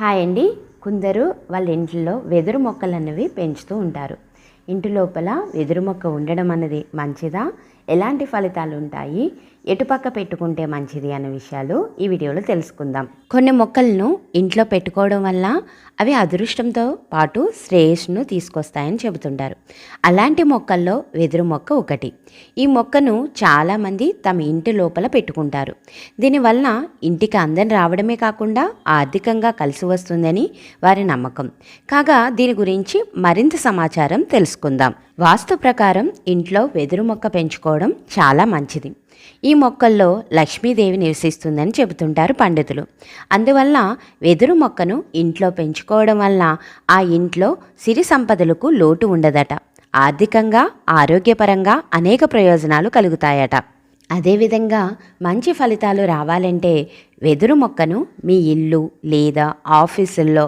Hi అండి. కొందరు వాళ్ళ ఇంట్లో వెదురు మొక్కలు అనేవి పెంచుతూ ఉంటారు. ఇంటి లోపల వెదురు మొక్క ఉండడం అనేది మంచిదా? ఎలాంటి ఫలితాలు ఉంటాయి ఎటుపక్క పెట్టుకుంటే మంచిది అనే విషయాలు ఈ వీడియోలో తెలుసుకుందాం. కొన్ని మొక్కలను ఇంట్లో పెట్టుకోవడం వల్ల అవి అదృష్టంతో పాటు శ్రేయస్సును తీసుకొస్తాయని చెబుతుంటారు. అలాంటి మొక్కల్లో వెదురు మొక్క ఒకటి. ఈ మొక్కను చాలామంది తమ ఇంటి లోపల పెట్టుకుంటారు. దీనివల్ల ఇంటికి అందరిని రావడమే కాకుండా ఆర్థికంగా కలిసి వస్తుందని వారి నమ్మకం. కాగా దీని గురించి మరింత సమాచారం తెలుసుకుందాం. వాస్తు ప్రకారం ఇంట్లో వెదురు మొక్క పెంచుకోవడం చాలా మంచిది. ఈ మొక్కల్లో లక్ష్మీదేవి నివసిస్తుందని చెబుతుంటారు పండితులు. అందువల్ల వెదురు మొక్కను ఇంట్లో పెంచుకోవడం వల్ల ఆ ఇంట్లో సిరి సంపదలకు లోటు ఉండదట. ఆర్థికంగా ఆరోగ్యపరంగా అనేక ప్రయోజనాలు కలుగుతాయట. అదేవిధంగా మంచి ఫలితాలు రావాలంటే వెదురు మొక్కను మీ ఇల్లు లేదా ఆఫీసుల్లో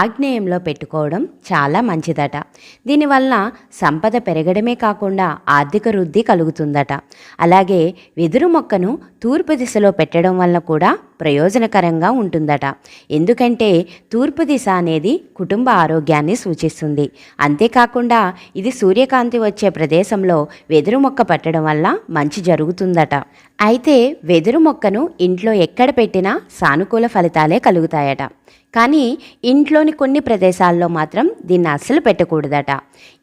ఆగ్నేయంలో పెట్టుకోవడం చాలా మంచిదట. దీనివల్ల సంపద పెరగడమే కాకుండా ఆర్థిక వృద్ధి కలుగుతుందట. అలాగే వెదురు మొక్కను తూర్పు దిశలో పెట్టడం వల్ల కూడా ప్రయోజనకరంగా ఉంటుందట. ఎందుకంటే తూర్పు దిశ అనేది కుటుంబ ఆరోగ్యాన్ని సూచిస్తుంది. అంతేకాకుండా ఇది సూర్యకాంతి వచ్చే ప్రదేశంలో వెదురు మొక్క పెట్టడం వల్ల మంచి జరుగుతుందట. అయితే వెదురు మొక్కను ఇంట్లో ఎక్కడ పెట్టి పెట్టినా సానుకూల ఫలితాలే కలుగుతాయట. కానీ ఇంట్లోని కొన్ని ప్రదేశాల్లో మాత్రం దీన్ని అస్సలు పెట్టకూడదట.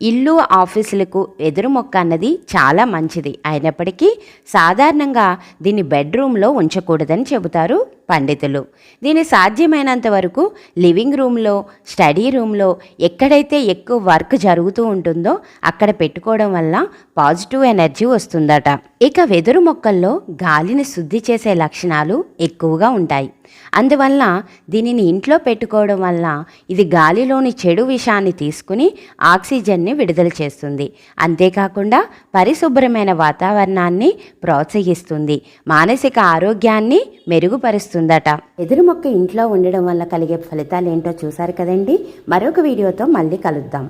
ఇల్లు ఆఫీసులకు ఎదురు మొక్క అన్నది చాలా మంచిది. అయినప్పటికీ సాధారణంగా దీన్ని బెడ్రూమ్లో ఉంచకూడదని చెబుతారు పండితులు. దీని సాధ్యమైనంత వరకు లివింగ్ రూమ్లో స్టడీ రూమ్లో ఎక్కడైతే ఎక్కువ వర్క్ జరుగుతూ ఉంటుందో అక్కడ పెట్టుకోవడం వల్ల పాజిటివ్ ఎనర్జీ వస్తుందట. ఇక వెదురు మొక్కల్లో గాలిని శుద్ధి చేసే లక్షణాలు ఎక్కువగా ఉంటాయి. అందువల్ల దీనిని ఇంట్లో పెట్టుకోవడం వల్ల ఇది గాలిలోని చెడు విషాన్ని తీసుకుని ఆక్సిజన్ని విడుదల చేస్తుంది. అంతేకాకుండా పరిశుభ్రమైన వాతావరణాన్ని ప్రోత్సహిస్తుంది. మానసిక ఆరోగ్యాన్ని మెరుగుపరుస్తుంది. మెరుగుపరుస్తుందట ఎదురు మొక్క ఇంట్లో ఉండడం వల్ల కలిగే ఫలితాలు ఏంటో చూశారు కదండి. మరొక వీడియోతో మళ్ళీ కలుద్దాం.